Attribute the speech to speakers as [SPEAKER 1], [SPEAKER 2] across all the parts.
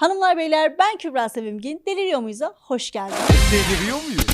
[SPEAKER 1] Hanımlar beyler ben Kübra Sevimgin. Deliriyor muyuz'a hoş geldiniz.
[SPEAKER 2] Deliriyor muyuz?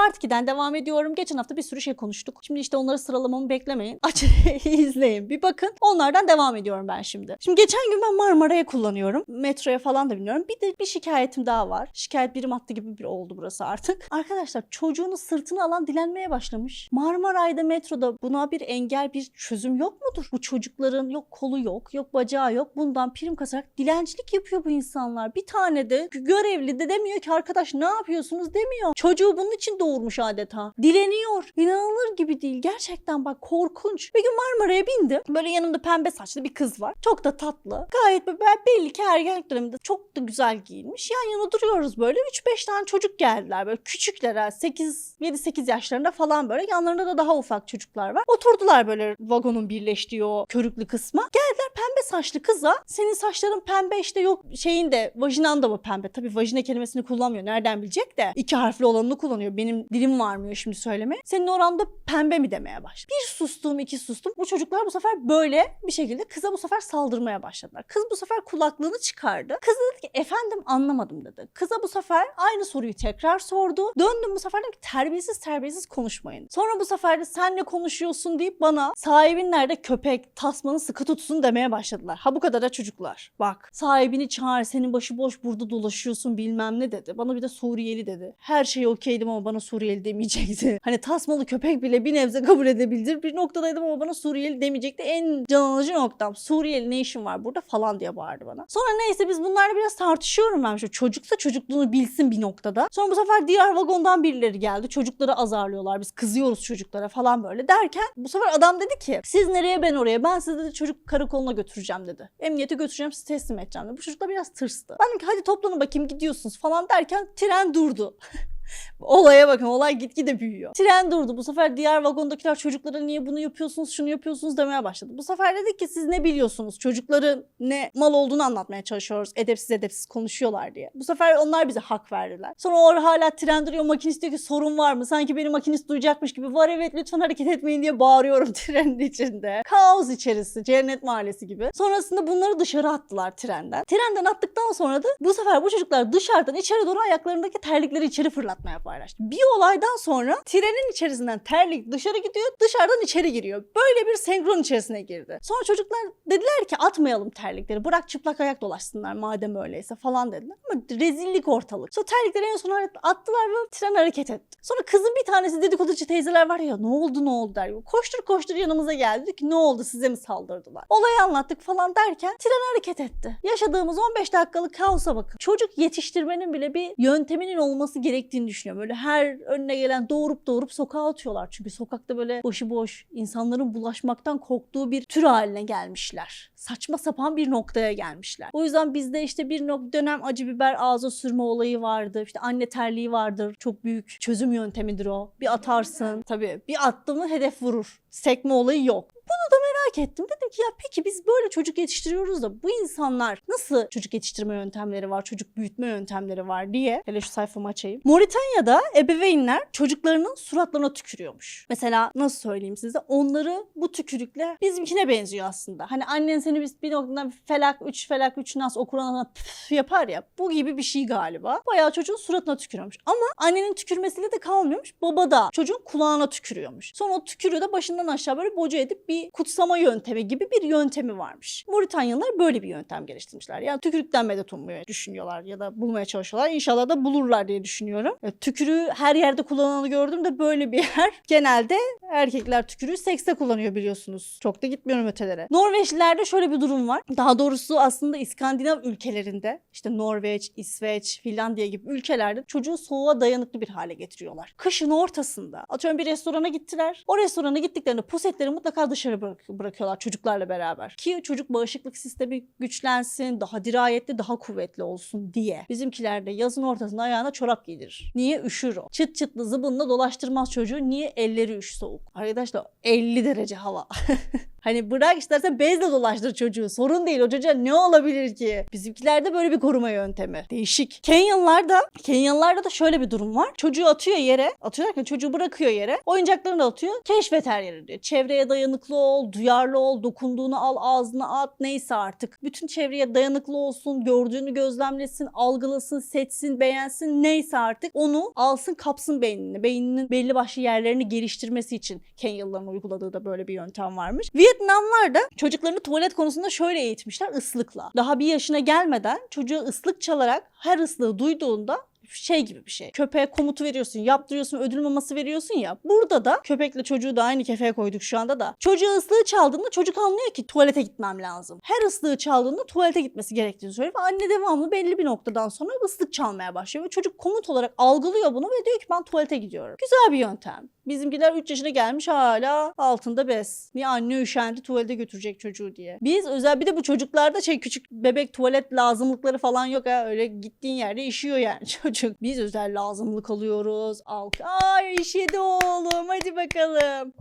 [SPEAKER 1] Part 2'den devam ediyorum. Geçen hafta bir sürü şey konuştuk. Şimdi işte onları sıralamamı beklemeyin. Açın izleyin bir bakın. Onlardan devam ediyorum ben şimdi. Şimdi geçen gün ben Marmara'ya kullanıyorum. Metroya falan da biniyorum. Bir de bir şikayetim daha var. Şikayet birim hattı gibi bir oldu burası artık. Arkadaşlar çocuğunu sırtına alan dilenmeye başlamış. Marmaray'da metroda buna bir engel bir çözüm yok mudur? Bu çocukların yok kolu yok, yok bacağı yok. Bundan prim kasarak dilencilik yapıyor bu insanlar. Bir tane de görevli de demiyor ki arkadaş ne yapıyorsunuz demiyor. Çocuğu bunun için doğurmuş adeta. Dileniyor. İnanılır gibi değil. Gerçekten bak korkunç. Bir gün Marmara'ya bindim. Böyle yanımda pembe saçlı bir kız var. Çok da tatlı. Gayet böyle belli ki ergenlik döneminde çok da güzel giyinmiş. Yan yana duruyoruz böyle. 3-5 tane çocuk geldiler böyle küçükler ha. 8 7-8 yaşlarında falan böyle. Yanlarında da daha ufak çocuklar var. Oturdular böyle vagonun birleştiği o körüklü kısma. Geldiler pembe saçlı kıza. Senin saçların pembe işte yok şeyin de vajinan da mı pembe? Tabii vajina kelimesini kullanmıyor. Nereden bilecek de. iki harfli olanını kullanıyor. Benim dilim varmıyor şimdi söyleme. Senin oranda pembe mi demeye başladı. Bir sustum iki sustum. Bu çocuklar bu sefer böyle bir şekilde kıza bu sefer saldırmaya başladılar. Kız bu sefer kulaklığını çıkardı. Kız dedi ki efendim anlamadım dedi. Kıza bu sefer aynı soruyu tekrar sordu. Döndüm bu sefer dedim ki terbiyesiz terbiyesiz konuşmayın. Sonra bu sefer de sen ne konuşuyorsun deyip bana sahibin nerede köpek tasmanı sıkı tutsun demeye başladılar. Ha bu kadar da çocuklar. Bak sahibini çağır senin başıboş burada dolaşıyorsun bilmem ne dedi. Bana bir de Suriyeli dedi. Her şey okeydim ama bana Suriyeli demeyecekti. Hani tasmalı köpek bile bir nebze kabul edebilir. Bir noktadaydım ama bana Suriyeli demeyecekti. En can alıcı noktam. Suriyeli ne işin var burada falan diye bağırdı bana. Sonra neyse biz bunlarla biraz tartışıyorum ben. Şu çocuksa çocukluğunu bilsin bir noktada. Sonra bu sefer diğer vagondan birileri geldi. Çocukları azarlıyorlar. Biz kızıyoruz çocuklara falan böyle derken bu sefer adam dedi ki siz nereye ben oraya ben sizi dedi çocuk karakoluna götüreceğim dedi. Emniyete götüreceğim sizi teslim edeceğim dedi. Bu çocuklar biraz tırstı. Ben dedim ki hadi toplanın bakayım gidiyorsunuz falan derken tren durdu. Olaya bakın olay gitgide büyüyor. Tren durdu. Bu sefer diğer vagondakiler çocuklara niye bunu yapıyorsunuz şunu yapıyorsunuz demeye başladı. Bu sefer dedik ki siz ne biliyorsunuz? Çocukların ne mal olduğunu anlatmaya çalışıyoruz. Edepsiz edepsiz konuşuyorlar diye. Bu sefer onlar bize hak verdiler. Sonra orada hala tren duruyor. Makinist diyor ki sorun var mı? Sanki beni makinist duyacakmış gibi. Var evet lütfen hareket etmeyin diye bağırıyorum trenin içinde. Kaos içerisi. Cennet mahallesi gibi. Sonrasında bunları dışarı attılar trenden. Trenden attıktan sonra da bu sefer bu çocuklar dışarıdan içeri doğru ayaklarındaki terlikleri içeri fırlatmaya paylaştı. Bir olaydan sonra trenin içerisinden terlik dışarı gidiyor, dışarıdan içeri giriyor. Böyle bir senkron içerisine girdi. Sonra çocuklar dediler ki atmayalım terlikleri. Bırak çıplak ayak dolaşsınlar madem öyleyse falan dediler. Ama rezillik ortalık. Sonra terlikleri en son attılar ve tren hareket etti. Sonra kızın bir tanesi dedikoducu teyzeler var ya ne oldu ne oldu der. Koştur koştur yanımıza geldi. Dedi ki ne oldu size mi saldırdılar? Olayı anlattık falan derken tren hareket etti. Yaşadığımız 15 dakikalık kaosa bakın. Çocuk yetiştirmenin bile bir yönteminin olması gerektiğini düşünüyorum. Böyle her önüne gelen doğurup doğurup sokağa atıyorlar. Çünkü sokakta böyle başıboş insanların bulaşmaktan korktuğu bir tür haline gelmişler. Saçma sapan bir noktaya gelmişler. O yüzden bizde işte bir dönem acı biber ağza sürme olayı vardı. İşte anne terliği vardır. Çok büyük çözüm yöntemidir o. Bir atarsın. Tabii bir attı hedef vurur. Sekme olayı yok. Bunu da merak ettim. Dedim ki ya peki biz böyle çocuk yetiştiriyoruz da bu insanlar nasıl çocuk yetiştirme yöntemleri var, çocuk büyütme yöntemleri var diye. Hele şu sayfamı açayım. Moritanya'da ebeveynler çocuklarının suratlarına tükürüyormuş. Mesela nasıl söyleyeyim size? Onları bu tükürükle bizimkine benziyor aslında. Hani annen seni biz bir noktadan felak 3 felak 3 nas okurana püf yapar ya. Bu gibi bir şey galiba. Bayağı çocuğun suratına tükürüyormuş. Ama annenin tükürmesiyle de kalmıyormuş. Baba da çocuğun kulağına tükürüyormuş. Sonra o tükürüğü de başından aşağı böyle boca edip bir kutsama yöntemi gibi bir yöntemi varmış. Moritanyalılar böyle bir yöntem geliştirmişler. Yani tükürükten medet ummayı düşünüyorlar ya da bulmaya çalışıyorlar. İnşallah da bulurlar diye düşünüyorum. Ya, tükürüğü her yerde kullanılanı gördüm de böyle bir yer. Genelde erkekler tükürüğü sekste kullanıyor biliyorsunuz. Çok da gitmiyorum ötelere. Norveçlilerde şöyle bir durum var. Daha doğrusu aslında İskandinav ülkelerinde işte Norveç, İsveç, Finlandiya gibi ülkelerde çocuğu soğuğa dayanıklı bir hale getiriyorlar. Kışın ortasında atıyorum bir restorana gittiler. O restorana gittiklerinde pusetleri mutlaka dışarı bırak- bırakıyorlar çocuklarla beraber. Ki çocuk bağışıklık sistemi güçlensin, daha dirayetli, daha kuvvetli olsun diye. Bizimkiler de yazın ortasında ayağına çorap giydirir. Niye? Üşür o. Çıt çıtlı zıbınla dolaştırmaz çocuğu. Niye? Elleri üş soğuk. Arkadaşlar 50 derece hava. Hani bırak istersen bezle dolaştır çocuğu. Sorun değil o çocuğa ne olabilir ki? Bizimkilerde böyle bir koruma yöntemi. Değişik. Kenyalılarda, Kenyalılarda da şöyle bir durum var. Çocuğu atıyor yere. Atıyor çocuğu bırakıyor yere. Oyuncaklarını da atıyor. Keşfet her yeri diyor. Çevreye dayanıklı ol, duyarlı ol, dokunduğunu al, ağzına at neyse artık. Bütün çevreye dayanıklı olsun, gördüğünü gözlemlesin, algılasın, seçsin, beğensin neyse artık onu alsın kapsın beynini. Beyninin belli başlı yerlerini geliştirmesi için Kenyalıların uyguladığı da böyle bir yöntem varmış. Vietnamlar da çocuklarını tuvalet konusunda şöyle eğitmişler ıslıkla. Daha bir yaşına gelmeden çocuğa ıslık çalarak her ıslığı duyduğunda şey gibi bir şey. Köpeğe komutu veriyorsun, yaptırıyorsun, ödül maması veriyorsun ya. Burada da köpekle çocuğu da aynı kefeye koyduk şu anda da. Çocuğa ıslığı çaldığında çocuk anlıyor ki tuvalete gitmem lazım. Her ıslığı çaldığında tuvalete gitmesi gerektiğini söylüyor ve anne devamlı belli bir noktadan sonra ıslık çalmaya başlıyor ve çocuk komut olarak algılıyor bunu ve diyor ki ben tuvalete gidiyorum. Güzel bir yöntem. Bizimkiler 3 yaşına gelmiş hala altında bez. Niye anne üşendi tuvalete götürecek çocuğu diye. Biz özel bir de bu çocuklarda şey küçük bebek tuvalet lazımlıkları falan yok ha. Öyle gittiğin yerde işiyor yani çocuk. Biz özel lazımlık alıyoruz. Al. Ay işedi oğlum hadi bakalım.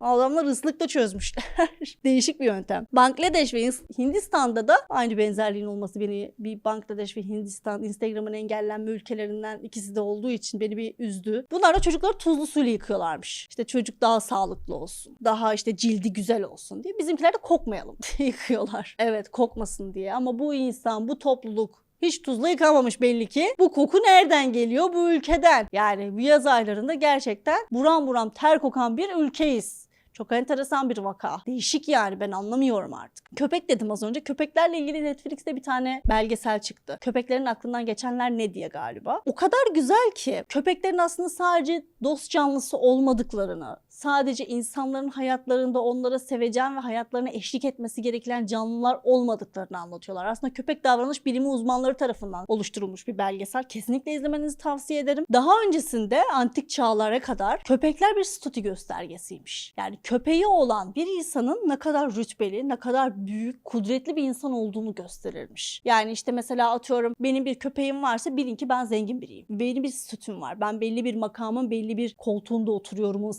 [SPEAKER 1] Adamlar ıslıkla çözmüşler. Değişik bir yöntem. Bangladeş ve Hindistan'da da aynı benzerliğin olması beni bir Bangladeş ve Hindistan Instagram'ın engellenme ülkelerinden ikisi de olduğu için beni bir üzdü. Bunlar da çocukları tuzlu suyla yıkıyorlarmış. İşte çocuk daha sağlıklı olsun. Daha işte cildi güzel olsun diye. Bizimkiler de kokmayalım diye yıkıyorlar. Evet kokmasın diye ama bu insan, bu topluluk hiç tuzla yıkamamış belli ki. Bu koku nereden geliyor? Bu ülkeden. Yani bu yaz aylarında gerçekten buram buram ter kokan bir ülkeyiz. Çok enteresan bir vaka. Değişik yani ben anlamıyorum artık. Köpek dedim az önce. Köpeklerle ilgili Netflix'te bir tane belgesel çıktı. Köpeklerin aklından geçenler ne diye galiba. O kadar güzel ki köpeklerin aslında sadece dost canlısı olmadıklarını, sadece insanların hayatlarında onlara sevecen ve hayatlarına eşlik etmesi gereken canlılar olmadıklarını anlatıyorlar. Aslında köpek davranış bilimi uzmanları tarafından oluşturulmuş bir belgesel. Kesinlikle izlemenizi tavsiye ederim. Daha öncesinde antik çağlara kadar köpekler bir statü göstergesiymiş. Yani köpeği olan bir insanın ne kadar rütbeli, ne kadar büyük, kudretli bir insan olduğunu gösterirmiş. Yani işte mesela atıyorum benim bir köpeğim varsa bilin ki ben zengin biriyim. Benim bir statüm var. Ben belli bir makamın belli bir koltuğunda oturuyorumun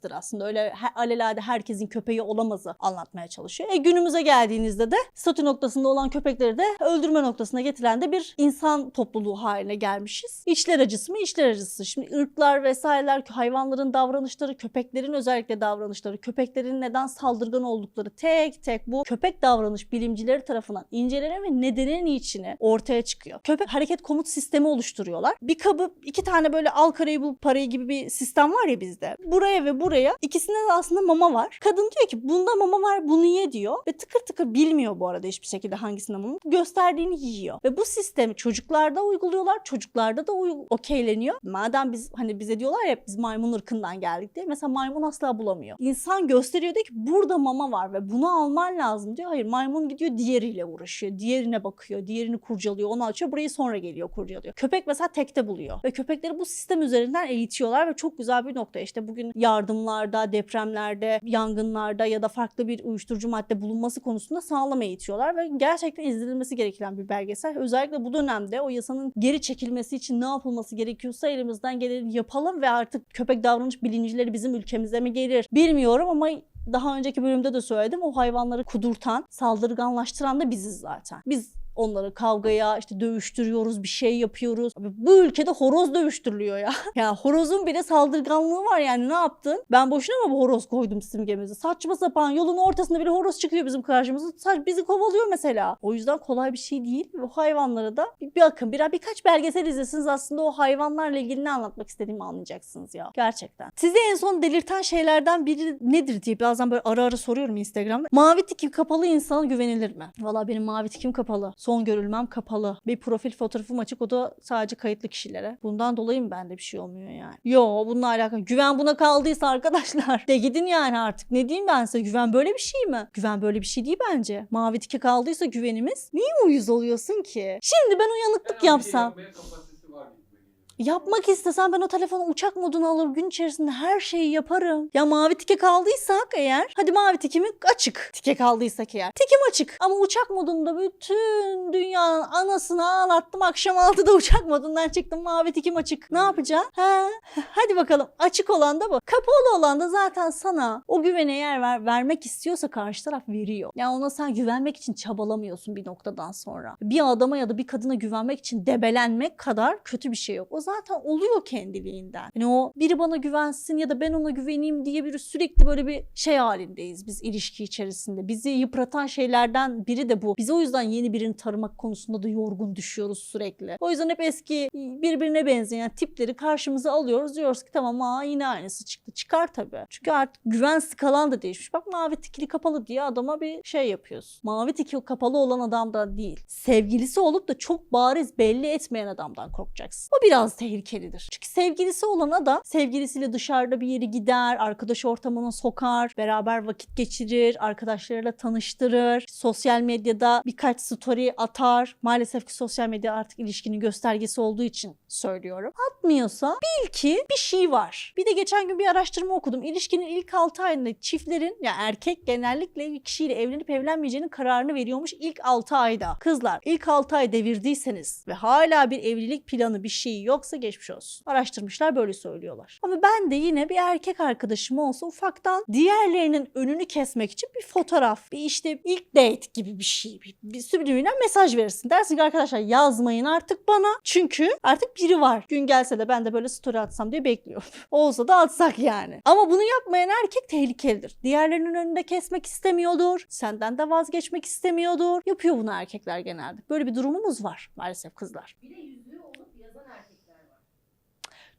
[SPEAKER 1] simgesidir aslında. Öyle he- alelade herkesin köpeği olamazı anlatmaya çalışıyor. E günümüze geldiğinizde de statü noktasında olan köpekleri de öldürme noktasına getiren de bir insan topluluğu haline gelmişiz. İçler acısı mı? İçler acısı. Şimdi ırklar vesaireler, hayvanların davranışları, köpeklerin özellikle davranışları, köpeklerin neden saldırgan oldukları tek tek bu köpek davranış bilimcileri tarafından incelenen ve nedenin içine ortaya çıkıyor. Köpek hareket komut sistemi oluşturuyorlar. Bir kabı iki tane böyle al karayı bul parayı gibi bir sistem var ya bizde. Buraya ve buraya ikisinde de aslında mama var. Kadın diyor ki bunda mama var bunu ye diyor. Ve tıkır tıkır bilmiyor bu arada hiçbir şekilde hangisinde mama. Gösterdiğini yiyor. Ve bu sistemi çocuklarda uyguluyorlar. Çocuklarda da okeyleniyor. Madem biz hani bize diyorlar ya biz maymun ırkından geldik diye. Mesela maymun asla bulamıyor. İnsan gösteriyor diyor ki burada mama var ve bunu alman lazım diyor. Hayır maymun gidiyor diğeriyle uğraşıyor. Diğerine bakıyor. Diğerini kurcalıyor. Onu açıyor. Burayı sonra geliyor kurcalıyor. Köpek mesela tekte buluyor. Ve köpekleri bu sistem üzerinden eğitiyorlar ve çok güzel bir nokta. İşte bugün yardımlarda, depremlerde, yangınlarda ya da farklı bir uyuşturucu madde bulunması konusunda sağlam eğitiyorlar ve gerçekten izlenilmesi gereken bir belgesel. Özellikle bu dönemde o yasanın geri çekilmesi için ne yapılması gerekiyorsa elimizden geleni yapalım ve artık köpek davranış bilincileri bizim ülkemize mi gelir bilmiyorum ama daha önceki bölümde de söyledim o hayvanları kudurtan, saldırganlaştıran da biziz zaten. Biz onları kavgaya işte dövüştürüyoruz bir şey yapıyoruz. Bu ülkede horoz dövüştürülüyor ya. ya horozun bile saldırganlığı var yani ne yaptın? Ben boşuna mı bu horoz koydum simgemizi? Saçma sapan yolun ortasında bile horoz çıkıyor bizim karşımıza. Saç bizi kovalıyor mesela. O yüzden kolay bir şey değil. Bu hayvanlara da bir bakın bir, birkaç belgesel izlesiniz aslında o hayvanlarla ilgili ne anlatmak istediğimi anlayacaksınız ya. Gerçekten. Sizi en son delirten şeylerden biri nedir diye bazen böyle ara ara soruyorum Instagram'da. Mavi tikim kapalı insana güvenilir mi? Valla benim mavi tikim kapalı. Son görülmem kapalı. Bir profil fotoğrafım açık o da sadece kayıtlı kişilere. Bundan dolayı mı bende bir şey olmuyor yani? Yo bununla alakalı. Güven buna kaldıysa arkadaşlar de gidin yani artık. Ne diyeyim ben size? Güven böyle bir şey mi? Güven böyle bir şey değil bence. Mavi tike kaldıysa güvenimiz. Niye uyuz oluyorsun ki? Şimdi ben uyanıklık yapsam.
[SPEAKER 2] Yapmaya kapasitesi var gibi geliyor.
[SPEAKER 1] Yapmak istesem ben o telefonu uçak moduna alır gün içerisinde her şeyi yaparım. Ya mavi tike kaldıysak eğer hadi mavi tikimi açık. Tike kaldıysak eğer. Tikim açık ama uçak modunda bütün dünyanın anasını ağlattım. Akşam 6'da uçak modundan çıktım mavi tikim açık. Ne yapacağım? He? Hadi bakalım açık olan da bu. Kapalı olan da zaten sana o güvene yer ver, vermek istiyorsa karşı taraf veriyor. Yani ona sen güvenmek için çabalamıyorsun bir noktadan sonra. Bir adama ya da bir kadına güvenmek için debelenmek kadar kötü bir şey yok. O zaten oluyor kendiliğinden. Hani o biri bana güvensin ya da ben ona güveneyim diye bir sürekli böyle bir şey halindeyiz biz ilişki içerisinde. Bizi yıpratan şeylerden biri de bu. Biz o yüzden yeni birini tanımak konusunda da yorgun düşüyoruz sürekli. O yüzden hep eski birbirine benzeyen tipleri karşımıza alıyoruz. Diyoruz ki tamam aa yine aynısı çıktı. Çıkar tabii. Çünkü artık güven skalan da değişmiş. Bak mavi tikili kapalı diye adama bir şey yapıyorsun. Mavi tikili kapalı olan adamdan değil. Sevgilisi olup da çok bariz belli etmeyen adamdan korkacaksın. O biraz tehlikelidir. Çünkü sevgilisi olan adam sevgilisiyle dışarıda bir yere gider, arkadaş ortamına sokar, beraber vakit geçirir, arkadaşlarıyla tanıştırır, sosyal medyada birkaç story atar. Maalesef ki sosyal medya artık ilişkinin göstergesi olduğu için söylüyorum. Atmıyorsa bil ki bir şey var. Bir de geçen gün bir araştırma okudum. İlişkinin ilk 6 ayında çiftlerin ya erkek genellikle bir kişiyle evlenip evlenmeyeceğinin kararını veriyormuş ilk 6 ayda. Kızlar ilk 6 ay devirdiyseniz ve hala bir evlilik planı bir şey yoksa geçmiş olsun. Araştırmışlar böyle söylüyorlar. Ama ben de yine bir erkek arkadaşım olsa ufaktan diğerlerinin önünü kesmek için bir fotoğraf, bir işte ilk date gibi bir şey, bir, bir subliminal mesaj verirsin. Dersin ki arkadaşlar yazmayın artık bana. Çünkü artık biri var. Gün gelse de ben de böyle story atsam diye bekliyorum. Olsa da atsak yani. Ama bunu yapmayan erkek tehlikelidir. Diğerlerinin önünde kesmek istemiyordur. Senden de vazgeçmek istemiyordur. Yapıyor bunu erkekler genelde. Böyle bir durumumuz var maalesef kızlar.
[SPEAKER 3] Bir de olup yazan erkekler var.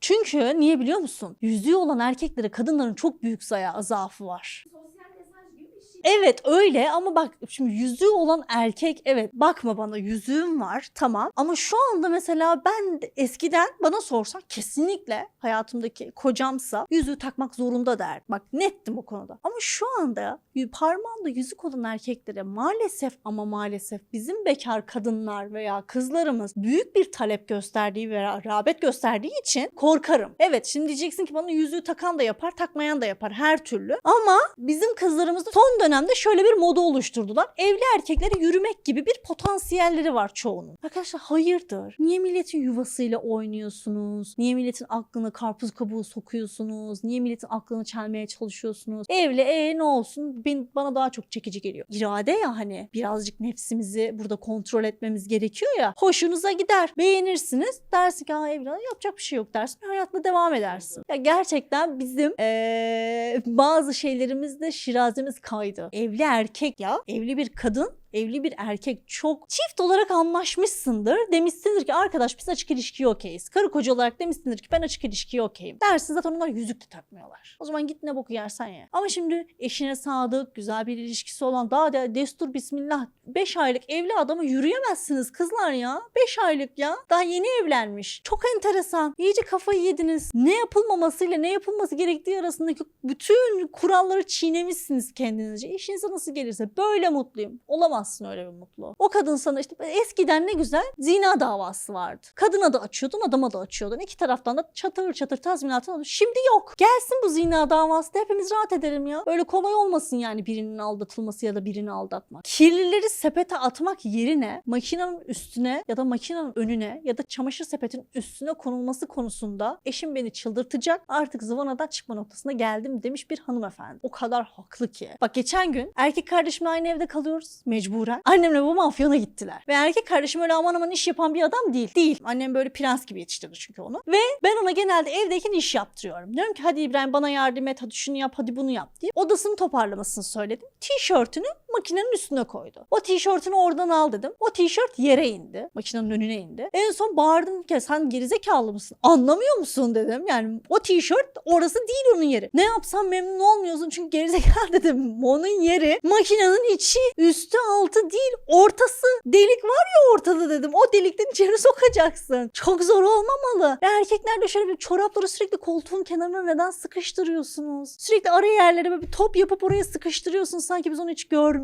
[SPEAKER 1] Çünkü niye biliyor musun? Yüzüğü olan erkeklere kadınların çok büyük zaya zaafı var.
[SPEAKER 3] Sosyal mesaj gibi bir şey.
[SPEAKER 1] Evet öyle ama bak şimdi yüzüğü olan erkek evet bakma bana yüzüğüm var tamam ama şu anda mesela ben de eskiden bana sorsan kesinlikle hayatımdaki kocamsa yüzüğü takmak zorunda der. Bak nettim o konuda. Ama şu anda parmağında yüzük olan erkeklere maalesef ama maalesef bizim bekar kadınlar veya kızlarımız büyük bir talep gösterdiği veya rağbet gösterdiği için korkarım. Evet şimdi diyeceksin ki bana yüzüğü takan da yapar takmayan da yapar her türlü. Ama bizim kızlarımız da son dönemde şöyle bir moda oluşturdular. Evli erkeklere yürümek gibi bir potansiyelleri var çoğunun. Arkadaşlar hayırdır? Niye milletin yuvasıyla oynuyorsunuz? Niye milletin aklına karpuz kabuğu sokuyorsunuz? Niye milletin aklını çelmeye çalışıyorsunuz? Evli e ne olsun? Ben, bana daha çok çekici geliyor. İrade ya hani birazcık nefsimizi burada kontrol etmemiz gerekiyor ya. Hoşunuza gider. Beğenirsiniz. Dersin ki ha evli yapacak bir şey yok dersin. Hayatına devam edersin. Ya gerçekten bizim eee, bazı şeylerimizde şirazemiz kaydı. Evli erkek ya. Evli bir kadın evli bir erkek çok çift olarak anlaşmışsındır. Demişsindir ki arkadaş biz açık ilişkiye okeyiz. Karı koca olarak demişsindir ki ben açık ilişkiye okeyim. Dersin zaten onlar yüzük de takmıyorlar. O zaman git ne boku yersen ye. Ama şimdi eşine sadık, güzel bir ilişkisi olan daha da destur bismillah 5 aylık evli adamı yürüyemezsiniz kızlar ya. 5 aylık ya. Daha yeni evlenmiş. Çok enteresan. İyice kafayı yediniz. Ne yapılmamasıyla ne yapılması gerektiği arasındaki bütün kuralları çiğnemişsiniz kendinizce. İşinize nasıl gelirse böyle mutluyum. Olamazsın öyle bir mutlu. O kadın sana işte eskiden ne güzel zina davası vardı. Kadına da açıyordun adama da açıyordun. İki taraftan da çatır çatır tazminatını alıyordun. Şimdi yok. Gelsin bu zina davası da hepimiz rahat edelim ya. Öyle kolay olmasın yani birinin aldatılması ya da birini aldatmak. Kirlileri sepete atmak yerine makinenin üstüne ya da makinenin önüne ya da çamaşır sepetin üstüne konulması konusunda eşim beni çıldırtacak artık zıvanadan çıkma noktasına geldim demiş bir hanımefendi. O kadar haklı ki. Bak geçen gün erkek kardeşimle aynı evde kalıyoruz mecburen. Annemle babam Afyon'a gittiler. Ve erkek kardeşim öyle aman aman iş yapan bir adam değil. Değil. Annem böyle prens gibi yetiştirdi çünkü onu. Ve ben ona genelde evdeyken iş yaptırıyorum. Diyorum ki hadi İbrahim bana yardım et hadi şunu yap hadi bunu yap diye. Odasını toparlamasını söyledim. Tişörtünü makinenin üstüne koydu. O tişörtünü oradan al dedim. O tişört yere indi. Makinenin önüne indi. En son bağırdım ki sen gerizekalı mısın? Anlamıyor musun dedim. Yani o tişört orası değil onun yeri. Ne yapsam memnun olmuyorsun çünkü gerizekalı dedim. Onun yeri makinenin içi üstü altı değil ortası. Delik var ya ortada dedim. O delikten içeri sokacaksın. Çok zor olmamalı. Ve erkekler de şöyle bir çorapları sürekli koltuğun kenarına neden sıkıştırıyorsunuz? Sürekli ara yerlere böyle bir top yapıp oraya sıkıştırıyorsunuz. Sanki biz onu hiç görmüyoruz.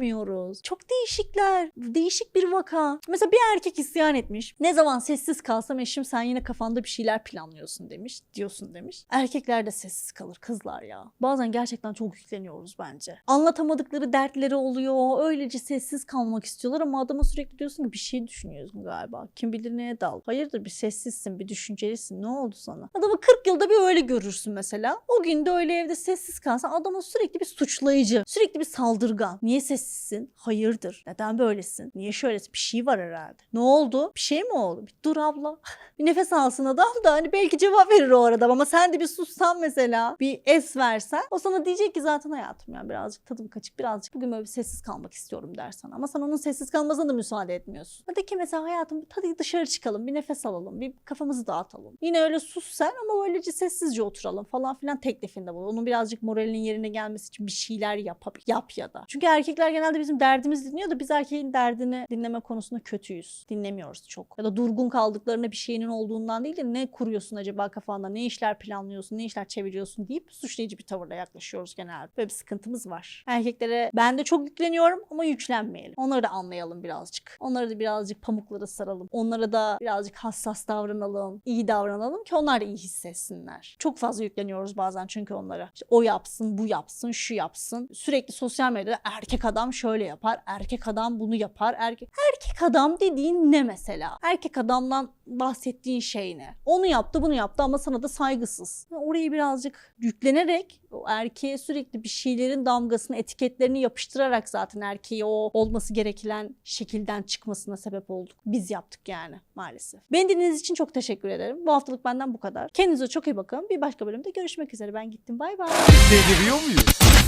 [SPEAKER 1] Çok değişikler. Değişik bir vaka. Mesela bir erkek isyan etmiş. Ne zaman sessiz kalsam eşim sen yine kafanda bir şeyler planlıyorsun demiş. Diyorsun demiş. Erkekler de sessiz kalır kızlar ya. Bazen gerçekten çok yükleniyoruz bence. Anlatamadıkları dertleri oluyor. Öylece sessiz kalmak istiyorlar ama adama sürekli diyorsun ki bir şey düşünüyorsun galiba. Kim bilir neye dal. Hayırdır bir sessizsin, bir düşüncelisin. Ne oldu sana? Adamı 40 yılda bir öyle görürsün mesela. O gün de öyle evde sessiz kalsan adama sürekli bir suçlayıcı, sürekli bir saldırgan. Niye sessiz sessizsin? Hayırdır? Neden böylesin? Niye şöylesin? Bir şey var herhalde. Ne oldu? Bir şey mi oldu? Bir dur abla. bir nefes alsın adam da hani belki cevap verir o arada ama sen de bir sussan mesela bir es versen o sana diyecek ki zaten hayatım yani birazcık tadım kaçık birazcık bugün böyle bir sessiz kalmak istiyorum dersen ama sen onun sessiz kalmasına da müsaade etmiyorsun. Hadi ki mesela hayatım hadi dışarı çıkalım bir nefes alalım bir kafamızı dağıtalım. Yine öyle sus sen ama böylece sessizce oturalım falan filan teklifinde bulun. Onun birazcık moralinin yerine gelmesi için bir şeyler yap, yap ya da. Çünkü erkekler genelde bizim derdimizi dinliyor da biz erkeğin derdini dinleme konusunda kötüyüz. Dinlemiyoruz çok. Ya da durgun kaldıklarında bir şeyinin olduğundan değil de ne kuruyorsun acaba kafanda, ne işler planlıyorsun, ne işler çeviriyorsun deyip suçlayıcı bir tavırla yaklaşıyoruz genelde. Böyle bir sıkıntımız var. Erkeklere ben de çok yükleniyorum ama yüklenmeyelim. Onları da anlayalım birazcık. Onları da birazcık pamuklara saralım. Onlara da birazcık hassas davranalım, iyi davranalım ki onlar da iyi hissetsinler. Çok fazla yükleniyoruz bazen çünkü onlara. İşte o yapsın, bu yapsın, şu yapsın. Sürekli sosyal medyada erkek adam şöyle yapar, erkek adam bunu yapar. Erkek, erkek adam dediğin ne mesela? Erkek adamdan bahsettiğin şey ne? Onu yaptı, bunu yaptı ama sana da saygısız. Orayı birazcık yüklenerek o erkeğe sürekli bir şeylerin damgasını, etiketlerini yapıştırarak zaten erkeği o olması gereken şekilden çıkmasına sebep olduk. Biz yaptık yani maalesef. Beni dinlediğiniz için çok teşekkür ederim. Bu haftalık benden bu kadar. Kendinize çok iyi bakın. Bir başka bölümde görüşmek üzere. Ben gittim. Bay bay.
[SPEAKER 4] Deliriyor muyuz?